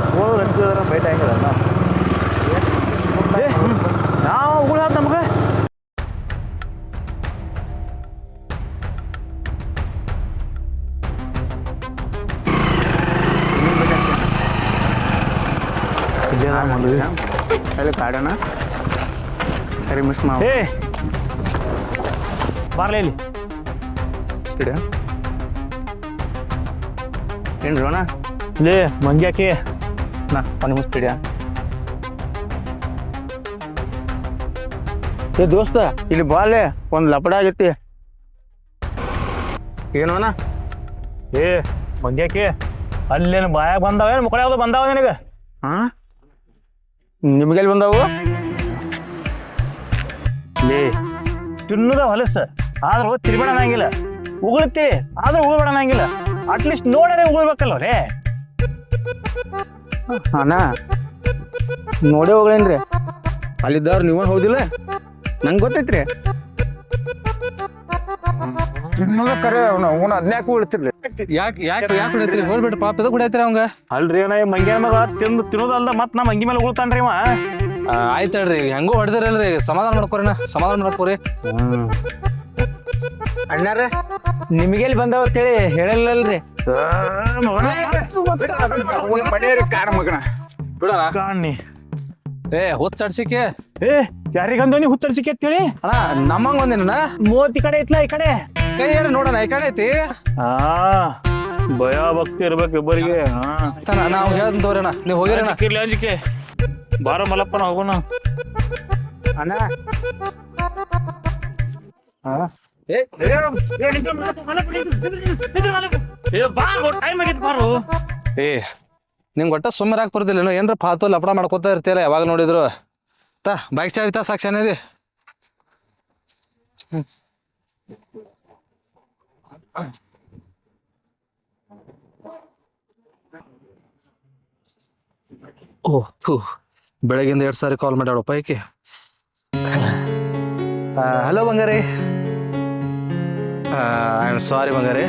School ಅನ್ಸಿದ್ರೆ byte ಆಗಿರಲ್ಲ ನಾವು ಉಗುಳು ನಮ್ಗೆ ಅಲ್ಲಿ ಕಾಡೋಣ ಮಿಸ್ ಮಾಡಿ ಬಾರ್ಲೆ ಇಲ್ಲಿ ಇಡ ಏನು ರೋಣ ಲೇ ಮಂಗ್ಯಾಕೆ ನಾ ಒಂದು ನಿಮಿಷ ಇಡ್ಯಾ ಏ ದೋಸ್ತ ಇಲ್ಲಿ ಬಾಲೆ ಒಂದು ಲಪಡ ಆಗೈತಿ. ಏನೋನ ಏ ಮಂಗ್ಯಾಕೆ ಅಲ್ಲೇನು ಬಾಯಾಗ ಬಂದಾವ? ಮುಕ್ಕಳ ಯಾವ್ದು ಬಂದಾವ ನಿನಗೆ? ಹಾ ನಿಮ್ಗೆಲ್ಲಿ ಬಂದಾವು? ಲೇ ತಿನ್ನುದ ಹೊಲಸ ಆದ್ರೂ ತಿರ್ಬೇಡ ಅನ್ನಂಗಿಲ್ಲ ಉಗುಳ್ತಿ ಆದ್ರೂ ಉಗುಳ್ಬೇಡ ಅನ್ನಂಗಿಲ್ಲ ಅಟ್ಲೀಸ್ಟ್ ನೋಡೇ ಉಗುಳ್ಬೇಕಲ್ಲ ಲೇ? ಅಣ್ಣ ನೋಡೇ ಹೋಗ್ಲೇನ್ರಿ. ಅಲ್ಲಿದ್ದವ್ರು ನೀವು ಹೌದಿಲ್ಲ? ನಂಗೆ ಗೊತ್ತೈತ್ರಿ. ತಿನ್ನೋದ ಕರೆ ಅವನು ಅದನ್ಯಾಕೆ ಬಿಡ್ತಿರ್ಲಿ ಯಾಕೆ ಯಾಕೆ ಯಾಕೆ ಹೊಡಿತ್ರಿ ಹೋಗ್ಬಿಟ್ರಿ ಪಾಪ ಇದಕ್ಕೆ ಹೊಡಿತ್ರಿ ಅವಂಗ? ಅಲ್ರಿ ನಾ ಮಂಗ್ಯಾನ ಮಗ ತಿಂದು ತಿನ್ನೋದಲ್ದ ಮತ್ ನಮ್ಮ ಮಂಗಿ ಮೇಲೆ ಉಗುಳ್ತಾನ್ರಿ ಅವ ಆಯ್ತು ಹೇಳ್ರಿ ಹೆಂಗೋ ಹೊಡೆದಿರಲ್ರಿ. ಸಮಾಧಾನ ಮಾಡ್ಕೋರಿನ ಸಮಾಧಾನ ಮಾಡ್ಕೋರಿ. ಅಣ್ಣಾರ ನಿಮಗೆಲ್ಲಿ ಬಂದಾವ ಅಂತೇಳಿ ಹೇಳಲ್ಲಲ್ರಿ. ಕಾರ್ ಮಗನ. ಬಿಡಣ ಕಾಣಿ. ಏ ಹುಚ್ಚ ಅಡ್ಸಿಕೆ ಏ ಯಾರಿಗಂದ ಹುಚ್ಚಡ್ಸಿಕೆ ಅಂತೇಳಿ ಅಣ್ಣ ನಮ್ಮಂಗ್ ಬಂದೇನ ಈ ಕಡೆ ಐತ್ಲಾ ಈ ಕಡೆ? ಕೈ ಏರಿ ನೋಡೋಣ ಈ ಕಡೆ ಐತಿ. ಹಾ ಭಯ ಭಕ್ತಿ ಇರ್ಬೇಕು ಇಬ್ಬರಿಗೆ. ಹಾ. ತನ ನಾವು ಹೇಳ್ತೀನಿ ತೋರಣ ನೀವು ಹೋಗಿರಣ. ಕಿರ್ಲಿ ಅಂಜಿಕೆ ಬಾರ ಮಲಪ್ಪನ ಹೋಗೋಣ. ಅಣ್ಣ. ಬಾರು ಏ? ನಿಂಗೆ ಒಟ್ಟ ಸುಮ್ಮನೆ ಹಾಕಿ ಬರ್ತಿಲ್ಲ ಏನರ ಫಾಲ್ತು ಲಪಡ ಮಾಡ್ಕೋತಾ ಇರ್ತೀಯಲ್ಲ ಯಾವಾಗ ನೋಡಿದ್ರು. ತಾ ಬೈಕ್ ಚಾವಿ ತಾ ಸಾಕ್ಷಿ ಅನ್ನೋದಿ ಓ ಥೂ. ಬೆಳಗಿಂದ ಎರಡು ಸಾರಿ ಕಾಲ್ ಮಾಡ್ಯಾಡಪ್ಪ ಈಕೆ hello Bangari. I am sorry ಬಂಗಾರಿ.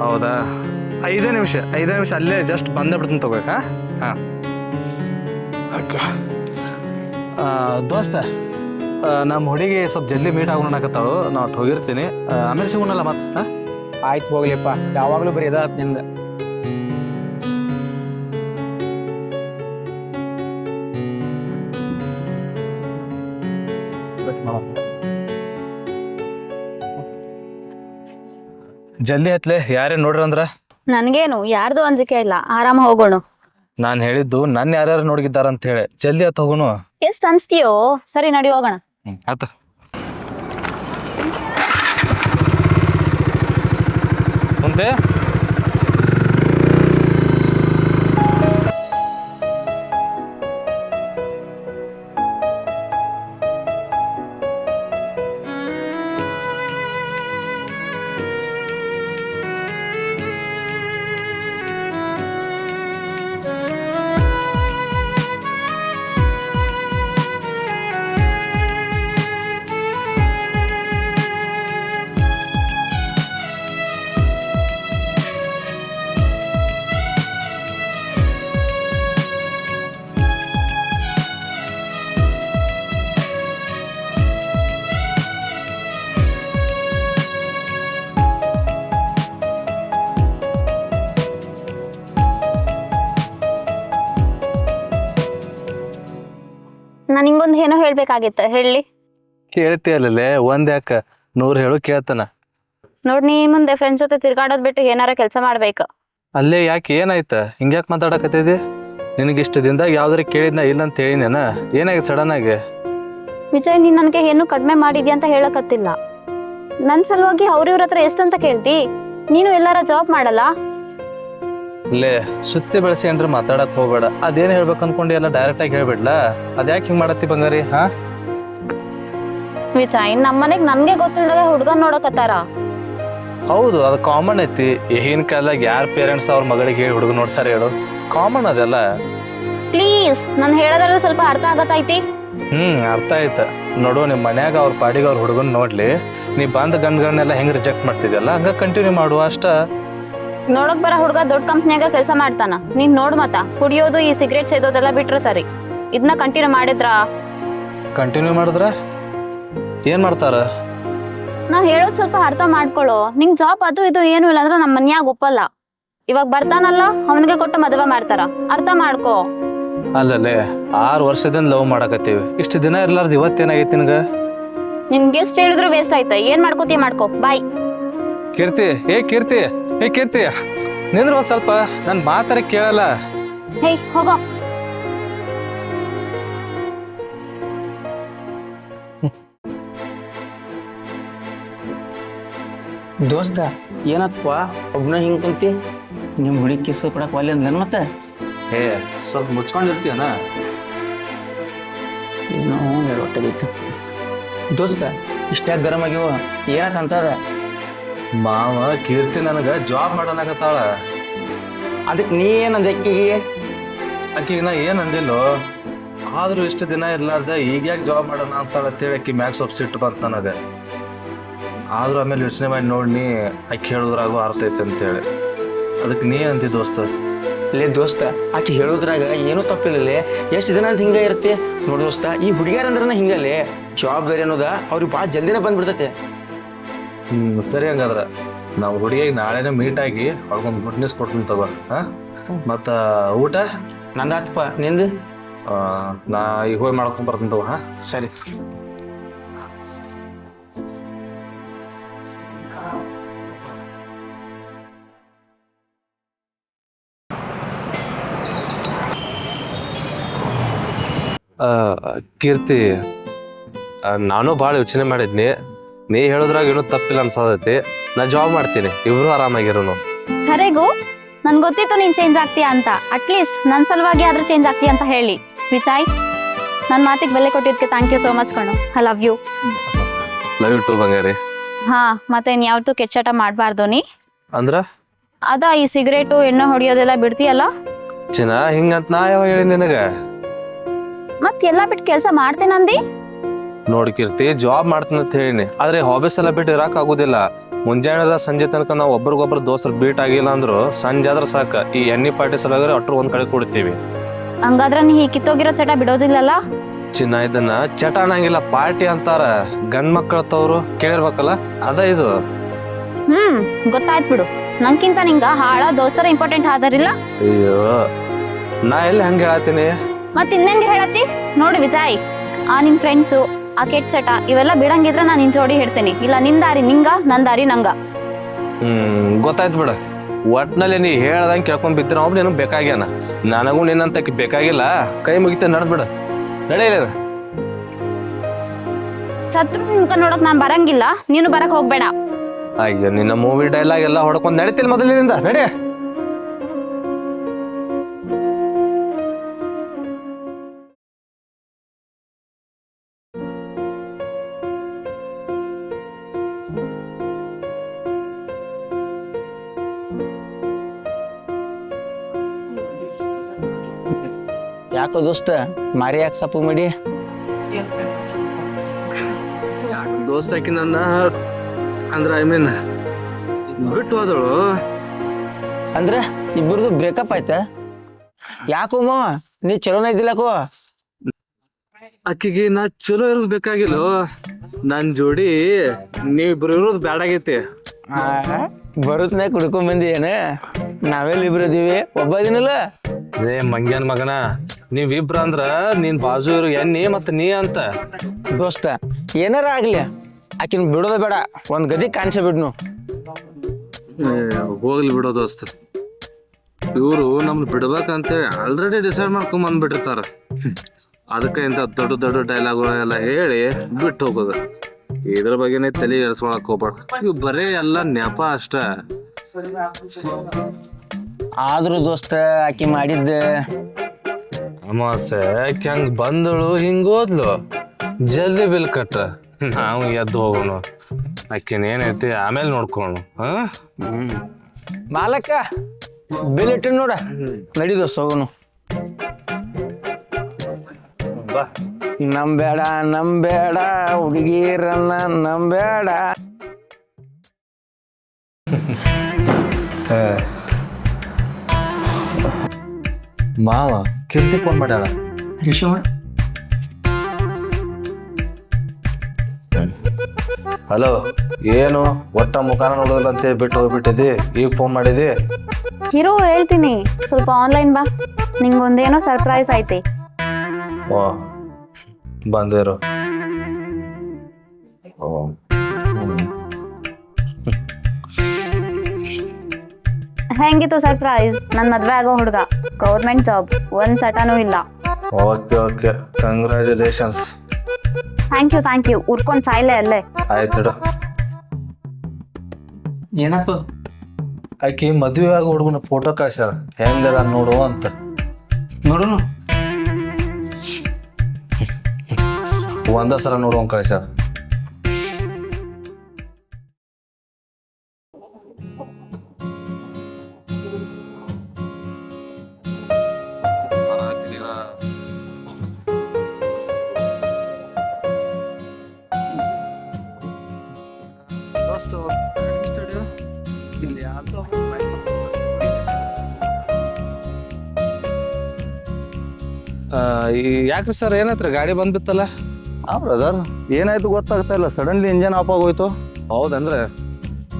ಹೌದಾ? ಐದೇ ನಿಮಿಷ ಐದೇ ನಿಮಿಷ ಅಲ್ಲೇ ಜಸ್ಟ್ ಬಂದೇ ಬಿಡ್ತೀನಿ ತಗೋಕ ಹಾಂ. ದೋಸ್ತ ನಮ್ಮ ಹುಡುಗಿ ಸ್ವಲ್ಪ ಜಲ್ದಿ ಮೀಟ್ ಆಗೋಣಕತ್ತಾಳು ನಾ ಒಟ್ಟು ಹೋಗಿರ್ತೀನಿ. ಆಮೇಲೆ ಸಿಗೋಣಲ್ಲ ಮತ್ತೆ ಹಾಂ? ಆಯ್ತು ಹೋಗ್ಲಿಪ್ಪ. ಯಾವಾಗಲೂ ಬರೀ ಇದಾತ್ನಿಂದ. ಜಲ್ದಿ ಹತ್ಲೆ ಯಾರೇ ನೋಡ್ರಿ ಅಂದ್ರ? ನನ್ಗೇನು ಯಾರ್ದು ಅಂಜಿಕೆ ಇಲ್ಲ. ಆರಾಮ ಹೋಗೋಣ. ನಾನು ಹೇಳಿದ್ದು ನನ್ನ ಯಾರ್ಯಾರು ನೋಡಿದ್ದಾರ ಅಂತ ಹೇಳಿ. ಜಲ್ದಿ ಹತ್ತು ಹೋಗೋಣ. ಎಷ್ಟ್ ಅನ್ಸ್ತೀಯೋ ಸರಿ ನಡಿ ಹೋಗೋಣ. ಆತ. ಮುಂದೆ? ಹೇಳ್ಬೇಕಾಗಿತ್ತು ಹೇಳಿ. ಕೇಳ್ತೀಯಲ್ಲೇ ಒಂದ್ ಯಾಕ? ನೂರ್ ಹೇಳು ಕೇಳ್ತಾನ. ನೋಡ್ ನೀ ಮುಂದೆ ಫ್ರೆಂಡ್ಸ್ ಜೊತೆ ತಿರ್ಗಾಡೋದ್ ಬಿಟ್ಟು ಏನಾರ ಕೆಲಸ ಮಾಡ್ಬೇಕು. ಅಲ್ಲೇ ಯಾಕೆ ಏನಾಯ್ತ? ಹಿಂಗ್ಯಾಕ್ ಮಾತಾಡಕತ್ತಿದಿ ನಿನಗೆ ಇಷ್ಟ ದಿನದಾಗ ಯಾವ್ದಾರ ಕೇಳಿದ್ನ ಇಲ್ಲ ಅಂತ ಹೇಳಿನೇನ? ಏನಾಗಿ ಸಡನ್ ಆಗಿ? ವಿಜಯ್ ನೀನ್ ನನಗೆ ಏನು ಕಡಿಮೆ ಮಾಡಿದ್ಯಾ ಅಂತ ಹೇಳಕತ್ತಿಲ್ಲ. ನನ್ ಸಲುವಾಗಿ ಅವ್ರಿವ್ರ ಹತ್ರ ಎಷ್ಟಂತ ಕೇಳ್ತಿ? ನೀನು ಎಲ್ಲಾರ ಜಾಬ್ ಮಾಡಲ್ಲ? ಲೇ ಸುತ್ತಿ ಬೆಳೆಸಿ ಅಂದ್ರೆ ಮಾತಾಡಕ್ ಹೋಗ್ಬೇಡ. ಅದೇನ್ ಹೇಳ್ಬೇಕು ಅನ್ಕೊಂಡು ಎಲ್ಲ ಡೈರೆಕ್ಟ್ ಆಗಿ ಹೇಳ್ಬಿಡ್ಲ? ಅದ್ಯಾಕೆ ಹಿಂಗ್ ಮಾಡತ್ತಿ ಬಂಗಾರಿ ಹಾ? ವಿಚಾಯ್ ನಮ್ಮನೆಗ್ ನನ್ಗೆ ಗೊತ್ತಿಲ್ಲ ಹುಡುಗ ನೋಡಕತ್ತಾರ? ಹೌದು ಅದು ಕಾಮನ್ ಐತಿ. ಈಗಿನ ಕಾಲಾಗ ಯಾರ ಪೇರೆಂಟ್ಸ್ ಅವ್ರ ಮಗಳಿಗೆ ಹೇಳಿ ಹುಡುಗ ನೋಡ್ತಾರೆ ಹೇಳು. ಕಾಮನ್ ಅದೆಲ್ಲ. ಪ್ಲೀಸ್ ನಾನು ಹೇಳೋದ್ರಲ್ಲಿ ಸ್ವಲ್ಪ ಅರ್ಥ ಆಗತ್ತೈತಿ? ಹ್ಮ್ ಅರ್ಥ ಆಯ್ತು. ನೋಡು ನಿಮ್ಮ ಮನ್ಯಾಗ ಅವ್ರ ಪಾಡಿಗೆ ಅವ್ರ ಹುಡುಗನ್ ನೋಡ್ಲಿ. ನೀ ಬಂದ ಗಂಡ್ಗಳನ್ನೆಲ್ಲ ಹೆಂಗ್ ರಿಜೆಕ್ಟ್ ಮಾಡ್ತಿದ್ಯಲ್ಲ? ಹಂಗ ಕಂಟಿನ್ಯೂ ಮಾಡುವ ಅಷ್ಟ. ನೋಡಕ್ ಬರ ಹುಡ್ಗ ದೊಡ್ಡ ಕಂಪ್ನಿಯಾಗ ಕೆಲಸ ಮಾಡ್ತಾನ. ನೀನ್ ನೋಡ್ ಮತ ಕುಡಿಯೋದು ಈ ಸಿಗರೇಟ್ ಸೇದೋದೆಲ್ಲ ಬಿಟ್ರೆ ಸರಿ. ಇದನ್ನ ಕಂಟಿನ್ಯೂ ಮಾಡಿದ್ರ? ಕಂಟಿನ್ಯೂ ಮಾಡಿದ್ರೆ ಏನು ಮಾಡ್ತಾರ? ನಾ ಹೇಳೋದ್ ಸ್ವಲ್ಪ ಅರ್ಥ ಮಾಡ್ಕೊಳ್ಳೋ ನಿಂಗ್ ಜಾಬ್ ಅದು ಇದು ಏನು ಇಲ್ಲ ಅಂದ್ರೆ ನಮ್ಮ ಮನ್ಯಾಗ ಒಪ್ಪಲ್ಲ. ಇವಾಗ ಬರ್ತಾನಲ್ಲ ಅವನಿಗೆ ಕೊಟ್ಟು ಮದುವೆ ಮಾಡ್ತಾರ. ಅರ್ಥ ಮಾಡ್ಕೋ. ಅಲ್ಲಲ್ಲೇ ಆರು ವರ್ಷದಿಂದ ಲವ್ ಮಾಡಕತ್ತೀವಿ. ಇಷ್ಟು ದಿನ ಇರ್ಲಾರ್ದು ಇವತ್ತೇನಾಗೈತಿ ನಿನ್ಗ? ನಿನ್ಗೆ ಎಷ್ಟು ಹೇಳಿದ್ರು ವೇಸ್ಟ್ ಆಯ್ತಾ. ಏನ್ ಮಾಡ್ಕೋತಿ ಮಾಡ್ಕೋ. ಬಾಯ್ ಕೀರ್ತಿ ಏ ಕೀರ್ತಿ. ಏ ಕೀರ್ತಿ ನಿಂದ್ರ ಒಂದ್ ಸ್ವಲ್ಪ ನನ್ನ ಮಾತಾರ ಕೇಳಲ್ಲ. ಹೇ ಹೋಗೋ. ದೋಸ್ತ ಏನಪ್ಪ ಒಬ್ನ ಹಿಂಗ್ ಕುಂತಿ ನಿಮ್ ಹುಡುಗಿ ಕಿಸ್ ಕೊಡಕ್ ಒಲ್ಲೆ ಅಂದ್ಲೇನ್ ಮತ್ತೆ? ಏ ಸ್ವಲ್ಪ ಮುಚ್ಕೊಂಡಿರ್ತೀಯನ? ಏನೋ ಎರಡು ಹೊಟ್ಟೆಗಿತ್ತು ದೋಸ್ತ ಇಷ್ಟ ಗರಂ ಆಗ್ಯವ ಏನಕ್ಕಂತದ? ಮಾವ ಕೀರ್ತಿ ನನಗ ಜಾಬ್ ಮಾಡಲಾಗತ್ತಾಳ ಅದಕ್ಕೆ ನೀ ಏನಂದ ಅಕ್ಕಿಗೆ? ಆಕಿಗೆ ನಾ ಏನ್ ಅಂದಿಲ್ಲೋ? ಆದ್ರೂ ಇಷ್ಟು ದಿನ ಇರ್ಲಾರ್ದ ಈಗ ಯಾಕೆ ಜಾಬ್ ಮಾಡೋಣ ಅಂತಾಳ ಅಂತೇಳಿ ಆಕಿ ಮ್ಯಾಗ ಸ್ವಲ್ಪ ಸಿಟ್ಟು ಬಂತ ನನಗ. ಆದ್ರೂ ಆಮೇಲೆ ಯೋಚನೆ ಮಾಡಿ ನೋಡಿ ಅಕ್ಕಿ ಹೇಳುದ್ರಾಗು ಅರ್ಥ ಐತೆ ಅಂತೇಳಿ. ಅದಕ್ಕೆ ನೀ ಅಂತಿ ದೋಸ್ತ. ಲೇ ದೋಸ್ತ ಆಕಿ ಹೇಳೋದ್ರಾಗ ಏನೂ ತಪ್ಪಿಲ್ಲ ಎಷ್ಟು ದಿನ ಅಂತ ಹಿಂಗೆ ಇರುತ್ತೆ? ನೋಡಿ ದೋಸ್ತ ಈ ಹುಡುಗಿಯರಂದ್ರೆ ಹಿಂಗಲ್ಲೇ ಹಿಂಗಲ್ಲೇ ಜವಾಬ್ದಾರಿ ಅನ್ನೋದ ಅವ್ರಿಗೆ ಭಾಳ ಜಲ್ದಿನೇ ಬಂದ್ಬಿಡ್ತೈತೆ. ಹ್ಮ್ ಸರಿ ಹಂಗಾದ್ರ. ನಾವು ಹುಡುಗಿಗೆ ನಾಳೆನೇ ಮೀಟ್ ಆಗಿ ಅವ್ರಿಗೊಂದು ಗುಡ್ ನ್ಯೂಸ್ ಕೊಡ್ತೀನಿ ತಗೋ ಹಾ? ಮತ್ತ ಊಟ? ನಂದಾತ್ಪ ನಿಂದು? ಆ, ನಾ ಈಗ ಹೋಗಿ ಮಾಡ್ಕೊಂಡ್ ಬರ್ತೀನಿ ತಗೋ ಹಾ? ಸರಿ. ಆ, ಕೀರ್ತಿ ಆ, ನಾನು ಭಾಳ ಯೋಚನೆ ಮಾಡಿದ್ನಿ. ನೀ ಹೇಳೋದ್ರಾಗ ಏನೂ ತಪ್ಪಿಲ್ಲ ಅನ್ಸತೈತಿ. ನಾ ಜಾಬ್ ಮಾಡ್ತೀನಿ. ಇಬ್ರು ಆರಾಮಾಗಿರೋನು. ಕರೆಗೂ ನನ್ ಗೊತ್ತಿತ್ತು ನೀನ್ ಚೇಂಜ್ ಆಗ್ತೀಯ ಅಂತ. ಅಟ್ಲೀಸ್ಟ್ ನನ್ ಸಲುವಾಗಿ ಆದ್ರೂ ಚೇಂಜ್ ಆಗ್ತೀಯ ಅಂತ ಹೇಳಿ. ವಿಚಾಯ್ ನನ್ ಮಾತಿಗೆ ಬೆಲೆ ಕೊಟ್ಟಿದ್ಕೆ ಥ್ಯಾಂಕ್ ಯು ಸೋ ಮಚ್ ಕಣು. I love you love you too ಬಂಗಾರಿ. ಹಾ ಮತ್ತೆ ಯಾವತ್ತೂ ಕೆಚ್ಚಾಟ ಮಾಡಬಾರ್ದು ನೀ. ಅಂದ್ರ? ಅದ ಈ ಸಿಗರೇಟು ಎಣ್ಣೆ ಹೊಡಿಯೋದೆಲ್ಲ ಬಿಡ್ತೀಯಲ್ಲ? ಚಿನ್ನ ಹಿಂಗಂತ ನಾ ಯಾವಾಗ ಹೇಳಿ ನಿನಗ? ಮತ್ತೆ ಎಲ್ಲ ಬಿಟ್ಟು ಕೆಲಸ ಮಾಡ್ತೇನಂದಿ ನೋಡಿ ಕೀರ್ತಿ ಜಾಬ್ ಮಾಡ್ತೀನಿ ಅಂತ ಹೇಳಿನಿ. ಆದ್ರೆ ಹಾಬೀಸ್ ಎಲ್ಲ ಬಿಟ್ಟು ಇರಾಕ್ ಆಗುದಿಲ್ಲ. ಮುಂಜಾನೆ ಸಂಜೆ ತನಕ ನಾವು ಒಬ್ರಿಗೊಬ್ರು ದೋಸ್ತರು ಬೀಟ್ ಆಗಿಲ್ಲ ಅಂದ್ರು ಸಂಜೆ ಆದ್ರೆ ಸಾಕ. ಈ ಎಣ್ಣೆ ಪಾರ್ಟಿ ಸಲುವಾಗಿ ಅಟ್ರು ಒಂದ್ ಕಡೆ ಕೊಡ್ತೀವಿ. ಹಂಗಾದ್ರೆ ನೀ ಕಿತ್ತೋಗಿರೋ ಚಟ ಬಿಡೋದಿಲ್ಲಲ್ಲ? ಚಿನ್ನ ಇದನ್ನ ಚಟ ಅನ್ನಂಗಿಲ್ಲ ಪಾರ್ಟಿ ಅಂತಾರ. ಗಂಡ್ ಮಕ್ಕಳ ತವ್ರು ಕೇಳಿರ್ಬೇಕಲ್ಲ? ಅದ ಇದು. ಹ್ಮ್ ಗೊತ್ತಾಯ್ತು ಬಿಡು. ನಂಗಿಂತ ನಿಂಗ ಹಾಳ ದೋಸ್ತರ ಇಂಪಾರ್ಟೆಂಟ್ ಆದಾರಿಲ್ಲ ಅಯ್ಯೋ ನಾ ಎಲ್ಲಿ ಹಂಗೆ ಹೇಳತ್ತೀನಿ? ಮತ್ ಇನ್ನಂಗೆ ಹೇಳತ್ತಿ? ನೋಡಿ ವಿಜಯ್ ಆ ನಿಮ್ ಫ್ರೆಂಡ್ಸು ಆ ಕೆಟ್ಟ ಚಟ ಇವೆಲ್ಲ ಬಿಡಂಗಿದ್ರೆ ನಾನು ನಿನ್ ಜೋಡಿ ಹೇಳ್ತೇನೆ ಇಲ್ಲ ನಿನ್ ದಾರಿ ನಿಂಗ ನನ್ ದಾರಿ ನಂಗ. ಹ್ಮ್ ಗೊತ್ತಾಯ್ತು ಬಿಡ. ಒಟ್ನಲ್ಲಿ ನೀ ಹೇಳ್ದಂಗೆ ಕೇಳ್ಕೊಂಡ್ ಬಿತ್ತಿರ ಒಬ್ಬ ನಿನಗೆ ಬೇಕಾಗ್ಯಾನ? ನನಗೂ ನಿನ್ನಂತಕ್ಕೆ ಬೇಕಾಗಿಲ್ಲ. ಕೈ ಮುಗಿತ ನಡ್ದ್ಬಿಡ ನಡೆಯಲ್ಲ ಸತ್ರು ನಿನ್ ಮುಖ ನೋಡಕ್ ನಾನ್ ಬರಂಗಿಲ್ಲ. ನೀನು ಬರಕ್ ಹೋಗ್ಬೇಡ. ಅಯ್ಯೋ ನಿನ್ನ ಮೂವಿ ಡೈಲಾಗ್ ಎಲ್ಲ ಹೊಡ್ಕೊಂಡ್ ನಡೀತಿಲ್ಲ ಮೊದಲಿನಿಂದ. ನಡಿ. ಯಾಕೋ ದೋಸ್ತ ಮಾರಿ ಯಾಕೆ ಸಪ್ಪು ಮಾಡಿ? ದೋಸ್ತಾಕಿ ನನ್ನ ಅಂದ್ರ ಐ ಮೀನ್ ಬಿಟ್ಟು ಹೋದಳು. ಅಂದ್ರ ಇಬ್ಬರದು ಬ್ರೇಕಪ್ ಆಯ್ತಾ? ಯಾಕೋ ಮಾವ ನೀ ಚಲೋನ ಇದ್ದಿಲ್ಲಕೋ ಅಕ್ಕಿಗೆ ನಾ ಚಲೋ ಇರೋದು ಬೇಕಾಗಿಲ್ಲ? ನನ್ ಜೋಡಿ ನೀವಿಬ್ರು ಇರೋದು ಬ್ಯಾಡಾಗೈತಿ. ಬರುತ್ತೆ ಕುಡ್ಕೊಂಡ್ ಬಂದಿ ಏನ ನಾವೆಲ್ಲ ಇಬ್ರು ಇದೀವಿ? ಒಬ್ಬ ಇದೀನಲ್ಲ? ರೇ ಮಂಗ್ಯನ್ ಮಗನ ನೀವಿಬ್ರ ಅಂದ್ರ ನೀನ್ ಬಾಜು ಇರೋ ಎಣ್ಣಿ ಮತ್ತ ನೀ ಅಂತ. ದೋಸ್ತ ಏನಾರ ಆಗ್ಲಿ ಆಕಿನ ಬಿಡೋದ ಬೇಡ ಒಂದ್ ಗದಿ ಕಾಣಿಸ ಬಿಡ್ನು. ಹೋಗ್ಲಿ ಬಿಡೋ ದೋಸ್ತ. ಇವರು ನಮ್ನ ಬಿಡ್ಬೇಕಂತ ಆಲ್ರೆಡಿ ಡಿಸೈಡ್ ಮಾಡ್ಕೊಂಡ್ ಬಂದ್ಬಿಟ್ಟಿರ್ತಾರ. ಅದಕ್ಕೆ ಇಂಥ ದೊಡ್ಡ ದೊಡ್ಡ ಡೈಲಾಗ್ಗಳೆಲ್ಲ ಹೇಳಿ ಬಿಟ್ಟು ಹೋಗೋದು. ಇದ್ರ ಬಗ್ಗೆನೇ ತಲೆ ಎಳ್ಸ್ಕೊಳಕ್ ಹೋಗ್ಬಾರ್ದು ಇವ್ ಬರೇ ಎಲ್ಲ ನೆಪ ಅಷ್ಟ. ಆದ್ರೂ ದೋಸ್ತ ಆಕಿ ಮಾಡಿದ್ದ ಅಮಾಸೆ ಹೆಂಗ್ ಬಂದಳು ಹಿಂಗ್ ಹೋದ್ಲು. ಜಲ್ದಿ ಬಿಲ್ ಕಟ್ಟ ನಾವು ಎದ್ದು ಹೋಗೋಣ. ಆಕಿನ ಏನೈತಿ ಆಮೇಲೆ ನೋಡ್ಕೊಳ್ಳೋಣ ಹಾ? ಹ್ಮ್ ಮಾಲಕ್ಕ ಬಿಲ್ ಇಟ್ಟು ನೋಡ. ನಡಿ ದೋಸ್ತ ಹೋಗೋನು ನಂಬೇಡ ನಂಬೇಡ ಹುಡುಗಿರನ್ನ ನಂಬೇಡ ಮಾವ ಕೀರ್ತಿ ಫೋನ್ ಮಾಡ್ಯಾಳ ಹಲೋ ಏನು? ಒಟ್ಟ ಮುಖಾನ ನೋಡೋದಿಲ್ಲ ಅಂತ ಬಿಟ್ಟು ಹೋಗ್ಬಿಟ್ಟಿದ್ದಿ? ಈಗ ಫೋನ್ ಮಾಡಿದಿ ಹೀರೋ ಹೇಳ್ತೀನಿ. ಸ್ವಲ್ಪ ಆನ್ಲೈನ್ ಬಾ. ನಿಂಗೊಂದೇನೋ ಸರ್ಪ್ರೈಸ್ ಐತಿ. ಓ ಬಂದಿರು. ಓ. ಹೆಂಗಿತ್ತು ಸರ್ಪ್ರೈಸ್ ನನ್ನ ಮದ್ವೆ ಆಗೋ ಹುಡುಗ. ಗೌರ್ಮೆಂಟ್ ಜಾಬ್ ಒಂದ್ ಸಟನೂ ಇಲ್ಲ. Okay okay. Congratulations thank you thank you ಉರ್ಕೊಂಡ್ ಸಾಯ್ಲೆ ಅಲ್ಲೇ. ಆಯ್ತು ಏನಾಯ್ತು ಆಕಿ ಮದುವೆ ಆಗೋ ಹುಡುಗನ ಫೋಟೋ ಕಳ್ಸ್ಯಾರ ಹೆಂಗದ ನೋಡು ಅಂತ. ನೋಡುನು. ಒಂದ ಸಲ ನೋಡುವಂಗ್ ಕಳ್ಸ್ಯಾರ ಯಾಕ್ರಿ ಸರ್ ಏನಾಯ್ತ್ರಿ ಗಾಡಿ ಬಂದ್ಬಿತ್ತಲ್ಲ? ಹಾ ಬ್ರದರ್ ಏನಾಯ್ತು ಗೊತ್ತಾಗ್ತಾ ಇಲ್ಲ. ಸಡನ್ಲಿ ಇಂಜನ್ ಆಫ್ ಆಗೋಯ್ತು. ಹೌದಂದ್ರೆ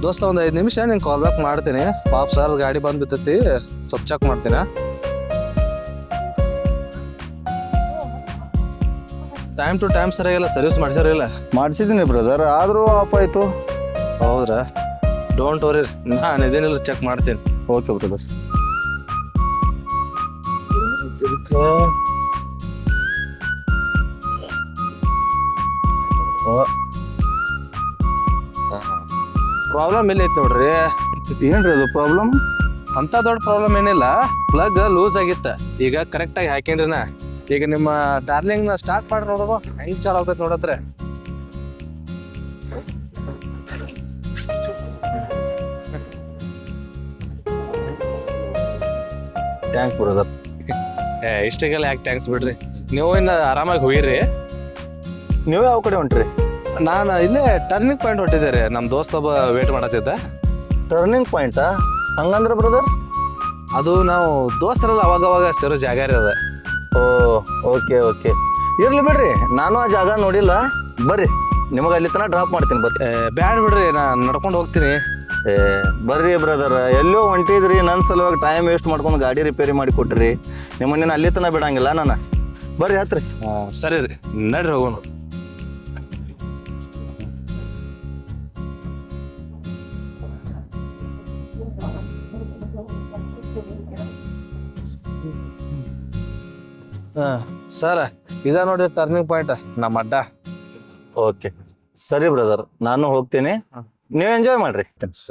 ದೋಸ್ತ ಒಂದು ಐದು ನಿಮಿಷ ನಿಂಗೆ ಕಾಲ್ ಬ್ಯಾಕ್ ಮಾಡ್ತೀನಿ. ಪಾಪ್ ಸರ್ ಗಾಡಿ ಬಂದ್ಬಿತ್ತೈತಿ ಸ್ವಲ್ಪ ಚೆಕ್ ಮಾಡ್ತೀನಿ? ಟೈಮ್ ಟು ಟೈಮ್ ಸರಿಯಾಗಿಲ್ಲ ಸರ್ವಿಸ್ ಮಾಡಿಸಿರಲಿಲ್ಲ. ಮಾಡಿಸಿದ್ದೀನಿ ಬ್ರದರ್ ಆದರೂ ಆಫ್ ಆಯ್ತು. ಹೌದ್ರಾ? ಡೋಂಟ್ ವರಿ ನಾನು ಇದೇನಿಲ್ಲ ಚೆಕ್ ಮಾಡ್ತೀನಿ. ಓಕೆ ಬ್ರದರ್ ಪ್ರಾಬ್ಲಮ್ ಇಲ್ಲ ಐತಿ ನೋಡ್ರಿ? ಏನ್ರಿ ಅದು ಪ್ರಾಬ್ಲಮ್ ಅಂತ ದೊಡ್ಡ ಪ್ರಾಬ್ಲಮ್ ಏನಿಲ್ಲ. ಪ್ಲಗ್ ಲೂಸ್ ಆಗಿತ್ತ. ಈಗ ಕರೆಕ್ಟ್ ಆಗಿ ಹಾಕಿನ್ರಿ ನಾ ಈಗ ನಿಮ್ಮ ಡಾರ್ಲಿಂಗ್ನ ಸ್ಟಾರ್ಟ್ ಮಾಡಿ ನೋಡೋದು ಹೆಂಗ್ ಚಾಲು ಆಗ್ತೈತಿ ನೋಡತ್ರೆ. ಥ್ಯಾಂಕ್ಸ್ ಬ್ರದರ್ ಏ ಇಷ್ಟಿಗೆಲ್ಲ ಯಾಕೆ ಥ್ಯಾಂಕ್ಸ್ ಬಿಡ್ರಿ? ನೀವು ಇನ್ನು ಆರಾಮಾಗಿ ಹೋಗಿರಿ ನೀವು ಯಾವ ಕಡೆ ಹೊಂಟ್ರಿ? ನಾನು ಇಲ್ಲೇ ಟರ್ನಿಂಗ್ ಪಾಯಿಂಟ್ ಹೊಟ್ಟಿದ್ದೆ ರೀ ನಮ್ಮ ದೋಸ್ತ ಒಬ್ಬ ವೇಟ್ ಮಾಡತ್ತಿದ್ದ. ಟರ್ನಿಂಗ್ ಪಾಯಿಂಟಾ ಹಂಗಂದ್ರೆ ಬ್ರದರ್ ಅದು ನಾವು ದೋಸ್ತರೆಲ್ಲ ಅವಾಗ ಅವಾಗ ಸೇರೋ ಜಾಗ ರೀ ಅದ. ಓ ಓಕೆ ಓಕೆ ಇರಲಿ ಬಿಡ್ರಿ ನಾನು ಆ ಜಾಗ ನೋಡಿಲ್ಲ. ಬರ್ರಿ ನಿಮಗೆ ಅಲ್ಲಿ ತನಕ ಡ್ರಾಪ್ ಮಾಡ್ತೀನಿ ಬರ್ರಿ. ಬ್ಯಾಡ್ ಬಿಡ್ರಿ ನಾನು ನಡ್ಕೊಂಡು ಹೋಗ್ತೀನಿ. ಏ ಬರ್ರಿ ಬ್ರದರ್ ಎಲ್ಲೋ ಹೊಂಟಿದ್ರಿ. ನನ್ನ ಸಲುವಾಗಿ ಟೈಮ್ ವೇಸ್ಟ್ ಮಾಡ್ಕೊಂಡು ಗಾಡಿ ರಿಪೇರಿ ಮಾಡಿ ಕೊಟ್ರಿ. ನಿಮ್ಮನ್ನ ಅಲ್ಲಿ ತನಕ ಬಿಡಂಗಿಲ್ಲ ನಾನು. ಬರ್ರಿ ಹತ್ರಿ. ಸರಿ ರೀ. ನಡ್ರಿ ಹೋಗೋಣ. ಸರ ಇದ ನೋಡ್ರಿ ಟರ್ನಿಂಗ್ ಪಾಯಿಂಟ್ ನಮ್ಮ ಅಡ್ಡ. ಓಕೆ ಸರಿ ಬ್ರದರ್ ನಾನು ಹೋಗ್ತೀನಿ. ನೀವು ಎಂಜಾಯ್ ಮಾಡ್ರಿ.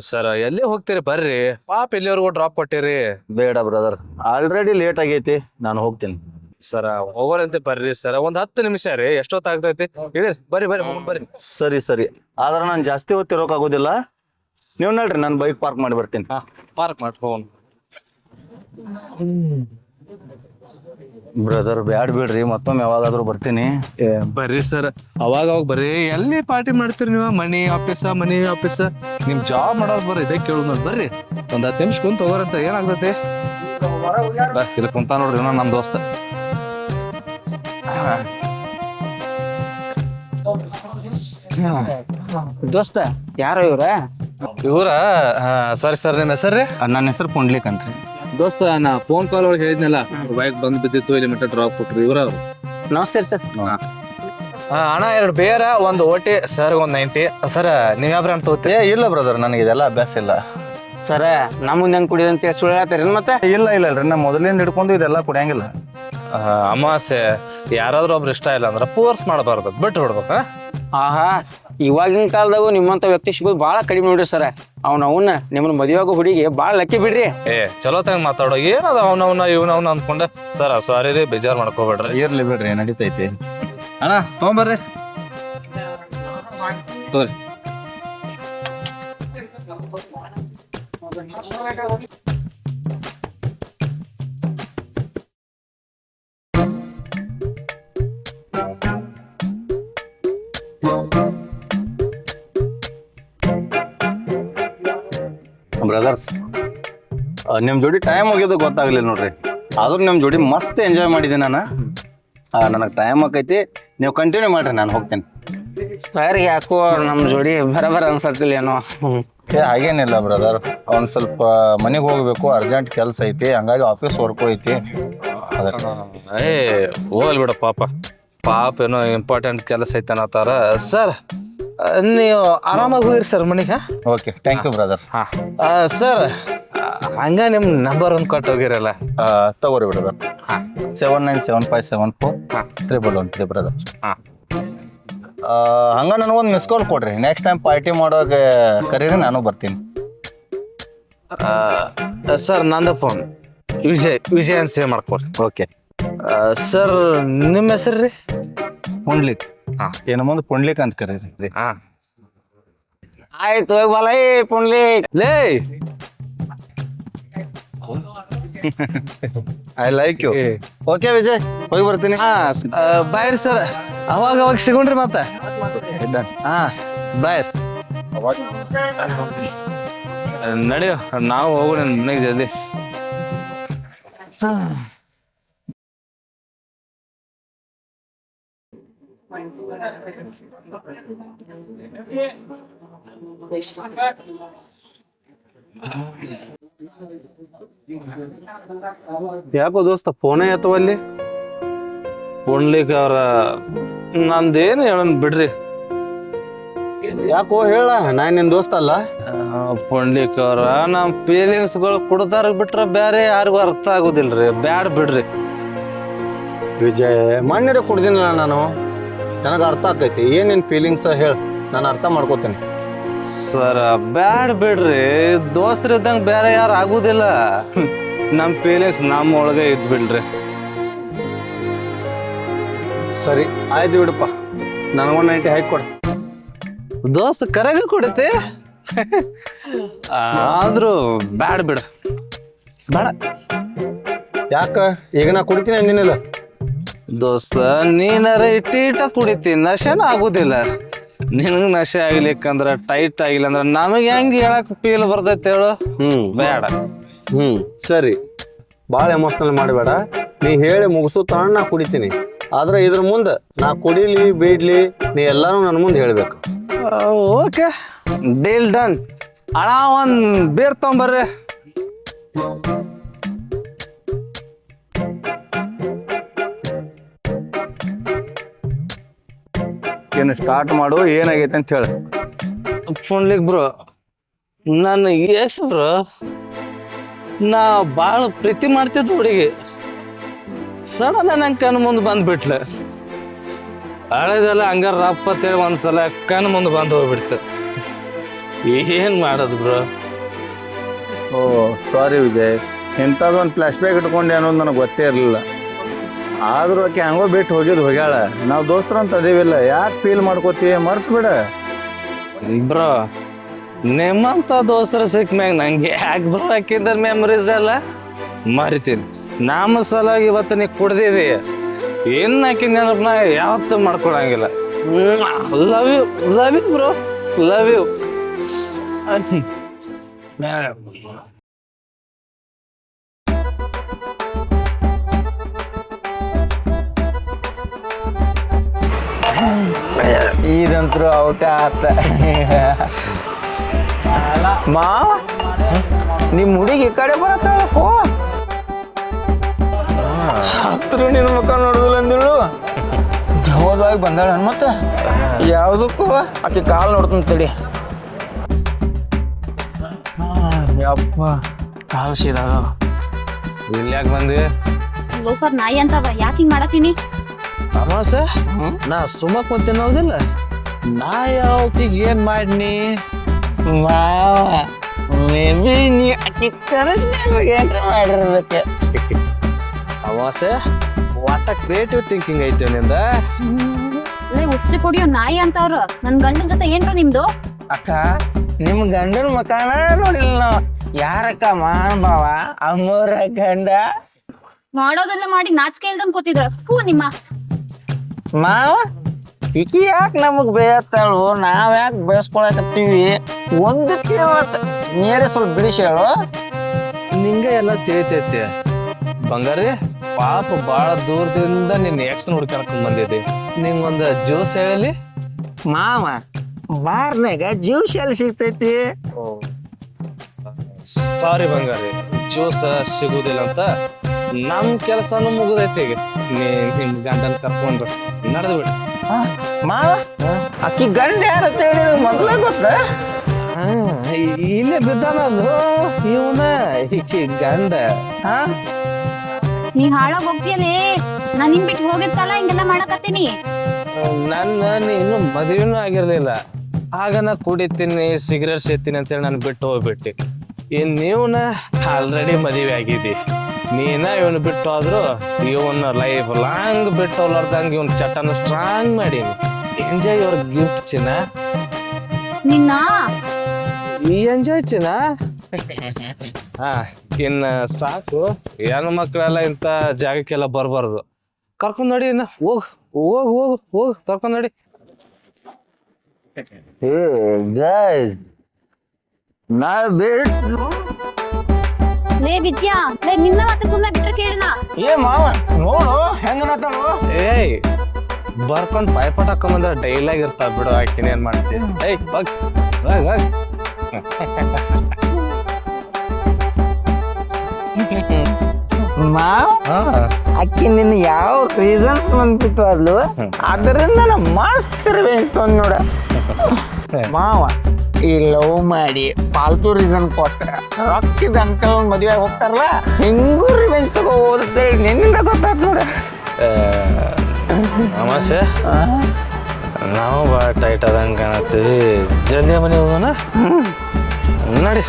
ಸರ್ ಎಲ್ಲಿ ಹೋಗ್ತೀರಿ? ಬರ್ರಿ. ಪಾಪ ಎಲ್ಲಿವರೆಗೂ ಡ್ರಾಪ್ ಕೊಟ್ಟಿರಿ? ಬೇಡ ಬ್ರದರ್ ಆಲ್ರೆಡಿ ಲೇಟ್ ಆಗೈತಿ. ನಾನು ಹೋಗ್ತೀನಿ. ಸರ್ ಹೋಗೋರಂತೆ ಬರ್ರಿ ಸರ್ ಒಂದ್ ಹತ್ತು ನಿಮಿಷ ರೀ. ಎಷ್ಟೊತ್ತಾಗ್ತೈತಿ? ಹೇಳಿ ಬರ್ರಿ ಬರ್ರಿ ಬರ್ರಿ. ಸರಿ ಸರಿ. ಆದ್ರೆ ನಾನು ಜಾಸ್ತಿ ಹೊತ್ತು ಆಗೋದಿಲ್ಲ. ನೀವು ನೋಡ್ರಿ ನಾನು ಬೈಕ್ ಪಾರ್ಕ್ ಮಾಡಿ ಬರ್ತೀನಿ. ಹಾ ಪಾರ್ಕ್ ಮಾಡಿ ಹೋಗೋಣ. ಬ್ರದರ್ ಬ್ಯಾಡ್ ಬಿಡ್ರಿ ಮತ್ತೊಮ್ಮೆ ಯಾವಾಗಾದ್ರೂ ಬರ್ತೀನಿ. ಬರ್ರಿ ಸರ್ ಅವಾಗ ಅವಾಗ ಬರ್ರಿ. ಎಲ್ಲಿ ಪಾರ್ಟಿ ಮಾಡ್ತೀರಿ ನೀವು? ಮನಿ ಆಫೀಸ ಮನಿ ಆಫೀಸ ನಿಮ್ ಜಾಬ್ ಮಾಡೋದ್ ಬರ್ರಿ ಇದೇ ಕೇಳುದ್ ನೋಡಿ ಬರ್ರಿ. ಒಂದ್ ಹತ್ತು ನಿಮಿಷ ಕುಂತ ಹೋಗೋರಂತ ಏನಾಗ್ತೈತಿ? ಬಾ, ಇಲ್ಲಿ ಕುಂತ ನೋಡ್ರಿ ನಮ್ಮ ನಮ್ ದೋಸ್ತ. ದೋಸ್ತ ಯಾರೋ ಇವ್ರ? ಇವ್ರ? ಸರಿ ಸರ್ ನಿಮ್ಮ ಹೆಸರ್ರಿ? ನನ್ನ ಹೆಸರು ಪುಂಡ್ಲಿಕ್ ಅಂತ್ರಿ. ದೋಸ್ತ ನಾ ಫೋನ್ ಕಾಲ್ ಒಳಗೆ ಹೇಳಿದ್ನಲ್ಲ ಬೈಕ್ ಬಂದ್ ಬಿದ್ದಿತ್ತು ಇಲ್ಲಿ ಮಟ್ಟ ಡ್ರಾಪ್ ಕೊಟ್ರು ಇವ್ರ ಅವ್ರು. ನಮಸ್ತೆ ಸರ್. ಅಣ್ಣ ಎರಡು ಬೇರ ಒಂದು ಓಟಿ ಸರ್ ಒಂದ್ ನೈಂಟಿ ಸರ್ ನೀವು ಯಾವ ಬ್ರ್ಯಾಂಡ್ ತಗೋತೀರಿ ಏ ಇಲ್ಲ ಬ್ರದರ್ ನನಗೆ ಇದೆಲ್ಲ ಅಭ್ಯಾಸ ಇಲ್ಲ. ಸರ ನಮ್ಮ ಮುಂದೆ ಹೆಂಗ್ ಸುಳ್ಳು ಹೇಳ್ತಾರೇನು ಮತ್ತೆ? ಇಲ್ಲ ಇಲ್ಲ ಅಲ್ರಿ ನಾ ಮೊದಲಿಂದ ಹಿಡ್ಕೊಂಡು ಇದೆಲ್ಲ ಕುಡಿಯಂಗಿಲ್ಲ. ಅಮಾಸೆ ಅಮಾವಾಸ್ಯೆ ಯಾರಾದ್ರೂ ಒಬ್ರು ಇಷ್ಟ ಇಲ್ಲ ಅಂದ್ರೆ ಪೋರ್ಸ್ ಮಾಡಬಾರ್ದು ಬಿಟ್ಟು ಬಿಡ್ಬೇಕ ಆಹಾ ಇವಾಗಿನ ಕಾಲದಾಗೂ ನಿಮ್ಮಂತ ವ್ಯಕ್ತಿ ಸಿಗೋದು ಭಾಳ ಕಡಿಮೆ ನೋಡ್ರಿ ಸರ್. ಅವ್ನ ಅವನ್ನ ನಿಮ್ಮನ್ನ ಮದುವೆ ಆಗೋ ಹುಡುಗಿ ಭಾಳ ಲಕ್ಕಿ ಬಿಡ್ರಿ. ಏ ಚಲೋ ತಂಗ ಮಾತಾಡೋ ಏನದ ಅವನವನ ಇವನವನ ಅನ್ಕೊಂಡ? ಸರ್ ಸಾರಿ ರೀ ಬೇಜಾರು ಮಾಡ್ಕೋಬೇಡ್ರಿ. ಇರ್ಲಿ ಬಿಡ್ರಿ ನಡೀತೈತಿ. ಅಣ್ಣ ತೊಗೊಂಬರ್ರಿ. ತೋರಿ ಬ್ರದರ್ಸ್ ನಿಮ್ಮ ಜೋಡಿ ಟೈಮ್ ಹೋಗಿದ್ದು ಗೊತ್ತಾಗಲಿಲ್ಲ ನೋಡ್ರಿ. ಆದ್ರೂ ನಿಮ್ಮ ಜೋಡಿ ಮಸ್ತ್ ಎಂಜಾಯ್ ಮಾಡಿದೆ ನಾನು. ನನಗೆ ಟೈಮ್ ಆಕೈತಿ. ನೀವು ಕಂಟಿನ್ಯೂ ಮಾಡ್ರಿ ನಾನು ಹೋಗ್ತೇನೆ. ಸರ್ ಯಾಕೋ ನಮ್ಮ ಜೋಡಿ ಬರಬರ ಅನ್ಸತ್ತಿಲ್ಲ ಏನೋ. ಏ ಹಾಗೇನಿಲ್ಲ ಬ್ರದರ್ ಒಂದು ಸ್ವಲ್ಪ ಮನೆಗೆ ಹೋಗ್ಬೇಕು ಅರ್ಜೆಂಟ್ ಕೆಲಸ ಐತಿ. ಹಂಗಾಗಿ ಆಫೀಸ್ ವರ್ಕು ಐತಿ. ಅದಕ್ಕೆ. ಏ ಹೋಗಲ್ ಬಿಡ ಪಾಪ. ಪಾಪ ಏನೋ ಇಂಪಾರ್ಟೆಂಟ್ ಕೆಲಸ ಐತೆ ಅನ್ನತ್ತಾರ ಸರ್ ನೀವು ಆರಾಮಾಗಿ ಹೋಗಿರಿ ಸರ್ ಮನೆಗೆ? ಓಕೆ ಥ್ಯಾಂಕ್ ಯು ಬ್ರದರ್ ಹಾಂ. ಸರ್ ಹಂಗ ನಿಮ್ಮ ನಂಬರ್ ಒಂದು ಕೊಟ್ಟು ಹೋಗಿರಲ್ಲ. ತಗೋರಿ ಬ್ರದರ್ ಹಾಂ. Seven nine seven five seven four ಹಾಂ. ತ್ರಿಬಲ್ ಒನ್ ತ್ರೀ ಬ್ರದರ್ ಹಾಂ. ಹಂಗ ನನಗೊಂದು ಮಿಸ್ ಕಾಲ್ ಕೊಡ್ರಿ. ನೆಕ್ಸ್ಟ್ ಟೈಮ್ ಪಾರ್ಟಿ ಮಾಡೋವಾಗ ಕರೀರಿ ನಾನು ಬರ್ತೀನಿ. ಸರ್ ನಂದ ಫೋನ್ ವಿಜಯ್ ವಿಜಯ್ ಅಂತ ಸೇವ್ ಮಾಡ್ಕೊಡ್ರಿ ಓಕೆ ಸರ್ ನಿಮ್ಮ ಹೆಸರು ರೀ ಪುಂಡ್ಲಿಕ್ ಹಾ. ಏನ ಮುಂದೆ ಪುಂಡ್ಲಿಕ್ ಅಂತ ಕರೀರಿ. ಹಾಂ. ಆಯ್ತು ಹೋಗಿ ಬಲ ಏ ಲೇ. I like you okay Vijay ಹೋಗಿ ಬರ್ತೀನಿ. ಹಾಂ ಬಾಯ್ರಿ ಸರ್. ಅವಾಗ ಅವಾಗ ಸಿಗೋಣ್ರಿ ಮತ್ತೆ. Done. ಹಾಂ ಬಾಯ್. ನಡೆಯೋ ನಾವು ಹೋಗೋಣ ಮನೆಗೆ ಜಲ್ದಿ. ಯಾಕೋ ದೋಸ್ತ ಫೋನೇ ಅಲ್ಲಿ? ಪುಂಡ್ಲಿಕ್ ಅವ್ರ ನಂದೇನು ಹೇಳೋಣ ಬಿಡ್ರಿ. ಯಾಕೋ ಹೇಳ ನಾನು ನಿನ್ ದೋಸ್ತ ಅಲ್ಲ? ಪುಂಡ್ಲಿಕ್ ಅವ್ರ ನಮ್ಮ ಫೀಲಿಂಗ್ಸ್ಗಳು ಕುಡ್ದಾರ ಬಿಟ್ರೆ ಬೇರೆ ಯಾರಿಗೂ ಅರ್ಥ ಆಗೋದಿಲ್ರಿ ಬ್ಯಾಡ್ ಬಿಡ್ರಿ. ವಿಜಯ್ ಮಣ್ಣೀರ ಕುಡ್ದಿನಲ್ಲ ನಾನು. ನನಗೆ ಅರ್ಥ ಆಕೈತಿ ಏನೇನು ನಿನ್ ಫೀಲಿಂಗ್ಸ್ ಹೇಳ. ನಾನು ಅರ್ಥ ಮಾಡ್ಕೋತೀನಿ. ಸರ ಬ್ಯಾಡ್ ಬಿಡ್ರಿ. ದೋಸ್ತರ ಇದ್ದಂಗೆ ಬೇರೆ ಯಾರು ಆಗೋದಿಲ್ಲ. ನಮ್ಮ ಫೀಲಿಂಗ್ಸ್ ನಮ್ಮ ಒಳಗೆ ಇದ್ದು ಬಿಡ್ರಿ. ಸರಿ ಆಯ್ತು ಬಿಡಪ್ಪ. ನನಗೊಂದು ನೈಂಟಿ ಹಾಕಿ ಕೊಡು. ದೋಸ್ತ ಕರೆಗೆ ಕೊಡುತ್ತೆ ಆದರೂ ಬ್ಯಾಡ್ ಬಿಡ. ಬೇಡ. ಯಾಕ? ಈಗ ನಾ ಕುಡಿತೀನಿ ಅಂದಿನಿಲ್ಲ. ದೋಸ್ತ ನೀನಾರ ಇಟ್ಟೀಟ ಕುಡಿತಿ ನಶೆನ ಆಗುದಿಲ್ಲ. ನಿನಗೆ ನಶೆ ಆಗ್ಲಿಕ್ಕಂದ್ರ ಟೈಟ್ ಆಗಿಲ್ಲ ಅಂದ್ರ ನಮಗೆ ಹೆಂಗ್ ಹೇಳಕ್ ಫೀಲ್ ಬರ್ತೈತೆ ಹೇಳು? ಹ್ಮ್. ಬೇಡ. ಹ್ಮ್ ಸರಿ. ಭಾಳ ಎಮೋಷನಲ್ ಮಾಡಬೇಡ. ನೀ ಹೇಳಿ ಮುಗಿಸು ತಾಣ ನಾ ಕುಡಿತೀನಿ. ಆದ್ರೆ ಇದ್ರ ಮುಂದೆ ನಾ ಕುಡಿಲಿ ಬೀಡ್ಲಿ ನೀ ಎಲ್ಲಾನು ನನ್ನ ಮುಂದೆ ಹೇಳ್ಬೇಕು. ಓಕೆ. ಡೀಲ್ ಡನ್ ಅಣ್ಣ ಒಂದ್ ಬೀರ್ ತಗೊಂಬರ್ರಿ ಏನು ಸ್ಟಾರ್ಟ್ ಮಾಡು ಏನಾಗೈತೆ ಅಂತ ಹೇಳು. ಫೋನ್ಲಿಕ್ ಬ್ರೋ ನಾನು ಎಸ್ ಬ್ರೋ ನಾ ಭಾಳ ಪ್ರೀತಿ ಮಾಡ್ತಿದ್ದು ಹುಡುಗಿ. ಸಡನ್ ನನ್ನ ಕಣ್ಣು ಮುಂದೆ ಬಂದ್ಬಿಟ್ಲೆ. ಹಳೆದೆಲ್ಲ ಹಂಗಾರ ರಪ್ಪ ಅಂತೇಳಿ ಒಂದ್ಸಲ ಕಣ್ಣು ಮುಂದೆ ಬಂದು ಹೋಗ್ಬಿಡ್ತು. ಏನು ಮಾಡೋದು ಬ್ರೋ ಓ ಸಾರಿ ವಿಜಯ್. ಇಂಥದ್ದೊಂದು ಫ್ಲಾಶ್ ಬ್ಯಾಗ್ ಇಟ್ಕೊಂಡೆ ಅನ್ನೋದು ನನಗೆ ಗೊತ್ತೇ ಇರಲಿಲ್ಲ. ಆದ್ರೂ ಆಕೆ ಹಂಗೋ ಬಿಟ್ಟು ಹೋಗಿದ್ ಹೋಗ್ಯಾಳ. ನಾವು ದೋಸ್ತರ ಅಂತ ಅದೇವಿಲ್ಲ. ಯಾಕೆ ಫೀಲ್ ಮಾಡ್ಕೋತೀವಿ ಮರ್ತು ಬಿಡ. ಬ್ರೋ ನಿಮ್ಮಂತ ದೋಸ್ತರ ಸಿಕ್ ಮ್ಯಾಗ ನಂಗೆ ಯಾಕೆ ಬ್ರೋ ಹಾಕಿದ್ದ ಮೆಮರೀಸ್ ಎಲ್ಲ? ಮರಿತೀನಿ. ನಮ್ಮ ಸಲುವಾಗಿ ಇವತ್ತು ನೀ ಕುಡ್ದಿದಿ. ಏನ್ ಹಾಕಿ ನೆನಪನ್ನ ಯಾವತ್ತೂ ಮಾಡ್ಕೊಳಂಗಿಲ್ಲ. Love you love you bro love you ಇದಂತ್ರು ಔಟ ಆತ. ಮಾ ನಿಮ್ಮ ಹುಡುಗಿ ಈ ಕಡೆ ಬರತ್ತಾಳಕ್ಕೋ ಶಾಸ್ತ್ರ ನಿನ್ನ ಮುಖ ನೋಡುದಿಲ್ಲ ಅಂದಿಳು. ಹೋದ್ವಾಗಿ ಬಂದಾಳ ಹನುಮತ್ತ ಯಾವುದಕ್ಕೂ ಆಕೆ ಕಾಲು ನೋಡ್ತಾನೆ ತಡಿ. ಯಪ್ಪ, ಕಾಲು ಸೀದಾಗ ಇಲ್ಲಿ ಯಾಕೆ ಬಂದ್ವಿ? ಲೋಪರ್ ನಾಯಿ ಅಂತವ ಯಾಕೆ ಹಿಂಗೆ ಮಾಡತೀನಿ ಅಮಾಸ ನಾ ಸುಮಕ್ ಮತ್ತೆ ಹೌದಿಲ್ಲ ನಾ ಯಾವತ್ತಿಗೆ ಏನ್ ಮಾಡ್ನಿ? ಮಾವ ಮೇಬಿ ನೀ ಅಕ್ಕಿ ಏನ್ರ ಮಾಡಿರ್ಬೇಕು. ಅಮಾಸ ವಾಟ ಕ್ರಿಯೇಟಿವ್ ಥಿಂಕಿಂಗ್ ಐತೆ ನಿಂದ. ಲೇ ಹುಚ್ಚ ಕುಡಿಯೋ ನಾಯಿ ಅಂತವ್ರು. ನನ್ ಗಂಡನ ಜೊತೆ ಏನ್ರ ನಿಮ್ದು? ಅಕ್ಕ ನಿಮ್ ಗಂಡನ ಮಕಾನ ನೋಡಿಲ್ಲ ನಾವು. ಯಾರಕ್ಕ ಮಾನ್ ಬಾವ ಅಮ್ಮೋರ ಗಂಡ. ಮಾಡೋದೆಲ್ಲ ಮಾಡಿ ನಾಚಿಕೆ ಇಲ್ದಂಗ್ ಕೂತಿದ್ರ. ಹೂ ನಿಮ್ಮ. ಮಾವ ಈಕಿ ಯಾಕೆ ನಮಗ್ ಬೇಯತ್ತಾಳು? ನಾವ್ ಯಾಕೆ ಬೇಯಿಸ್ಕೊಳಕತ್ತೀವಿ? ಒಂದಕ್ಕೆ ಮತ್ತ ನೀರೇ ಸ್ವಲ್ಪ ಬಿಡಿಸಿ ಹೇಳು. ನಿಂಗ ಎಲ್ಲ ತಿಳಿತೈತಿ. ಬಂಗಾರಿ ಪಾಪ ಬಾಳ ದೂರದಿಂದ ನಿನ್ನ ಎಕ್ಸ್ ನೋಡ್ಕೊಂಡ್ ಬಂದಿದ್ದೆ. ನಿಂಗೊಂದು ಜ್ಯೂಸ್ ಹೇಳಿ ಮಾವ ಬಾರ್ನಾಗ ಜ್ಯೂಸ್ ಎಲ್ಲಿ ಸಿಗ್ತೈತಿ? ಸಾರಿ ಬಂಗಾರಿ ಜ್ಯೂಸ್ ಸಿಗುದಿಲ್ಲ ಅಂತ ನಮ್ ಕೆಲಸನೂ ಮುಗಿದೈತಿ ಈಗ. ನೀ ನಿಮ್ ಗಂಡನ ಕರ್ಕೊಂಡ್ರು ನಡೆದು ಬಿಡು. ಮಾವ ಅಕ್ಕಿ ಗಂಡ ಯಾರತ್ತ ಹೇಳಿ ಮೊದಲೇ ಗೊತ್ತ? ಇಲ್ಲೇ ಬಿದ್ದಾನಲ್ಲ ಇವನ ಈಕಿ ಗಂಡ. ಹಾ ನೀ ಹಾಳಾಗ್ ಹೋಗ್ತೀಯಲೇ? ನಾನ್ ನಿನ್ ಬಿಟ್ಟು ಹೋಗಿತ್ತಲ್ಲ ಹಿಂಗೆಲ್ಲ ಮಾಡಕತ್ತೀನಿ. ನನ್ನ ನೀನು ಮದುವೆನೂ ಆಗಿರ್ಲಿಲ್ಲ. ಆಗ ನಾ ಕುಡಿತೀನಿ ಸಿಗರೇಟ್ ಸೇತೀನಿ ಅಂತೇಳಿ ನಾನು ಬಿಟ್ಟು ಹೋಗ್ಬಿಟ್ಟಿ. ಇನ್ ನೀವ್ನ ಆಲ್ರೆಡಿ ಮದುವೆ ಆಗಿದ್ದಿ. ನೀನ ಇವನು ಬಿಟ್ಟು ಆದ್ರು ಇವನ್ ಲೈಫ್ ಲಾಂಗ್ ಬಿಟ್ಟು ಹೋಗ್ಲಾರ್ದಂಗ ಇವನ್ ಚಟನ ಸ್ಟ್ರಾಂಗ್ ಮಾಡೀನಿ. ಎಂಜಾಯ್ ಯುವರ್ ಗಿಫ್ಟ್ ಚಿನ್ನ. ನಿನ್ನ? ಈ ಎಂಜಾಯ್ ಚಿನ್ನ? ಹಾ ಇನ್ನ ಸಾಕು. ಹೆಣ್ಣು ಮಕ್ಕಳೆಲ್ಲ ಇಂಥ ಜಾಗಕ್ಕೆಲ್ಲ ಬರಬಾರ್ದು. ಕರ್ಕೊಂಡ್ ನಡಿ ಇನ್ನ. ಹೋಗ್ ಹೋಗ್ ಹೋಗ್ ಹೋಗ್ ಕರ್ಕೊಂಡ್ ನೋಡಿ. ಏ ಗಾಯ್ ನಾ ಬಿಟ್ಟು ಲೇ ವಿದ್ಯಾ ಲೇ ನಿನ್ನ ಮತ್ತೆ ಸುಮ್ಮನೆ ಬಿಟ್ರೆ ಕೇಳಿನ. ಏ ಮಾವ ನೋಡು ಹೆಂಗ ನತ್ತಾಳು ಏಯ್ ಬರ್ಕೊಂಡ್ ಪೈಪಾಟ ಹಾಕೊಂಬಂದ್ರ ಡೈಲಾಗ್ ಇರ್ತಾವ ಬಿಡು ಆಕಿನ ಏನ್ ಮಾಡ್ತೀನಿ ಏಯ್ ಬಗ್ ಬಗ್ ಬಗ್. ಮಾವ ಹಾ. ಅಕ್ಕಿ ನಿನ್ನ ಯಾವ ರೀಸನ್ಸ್ ಬಂದ್ಬಿಟ್ಟು ಅದ್ಲು? ಅದರಿಂದ ನಾ ಮಸ್ತ್ ರಿವೆಂಜ್ ತೊಂದ್ ನೋಡ ಮಾವ ಈ ಲವ್ ಮಾಡಿ ಪಾಲ್ತು ರೀಸನ್ ಕೊಟ್ಟರೆ ರೊಕ್ಕಿದ ಅಂಕಲ್ ಮದುವೆ ಹೋಗ್ತಾರಲ್ಲ ಹೆಂಗೂ ರಿವೆಂಜ್ ತಗೋಬೋದು ಅಂತೇಳಿ ನಿನ್ನಿಂದ ಗೊತ್ತಾಯ್ತು ನೋಡ. ಅಮಾಸೆ ನಾವು ಭಾಳ ಟೈಟ್ ಆದಂಗೆ ಕಾಣತ್ತೀವಿ. ಜಲ್ದಿ ಮನೆ ಹೋಗೋಣ? ನಡಿ.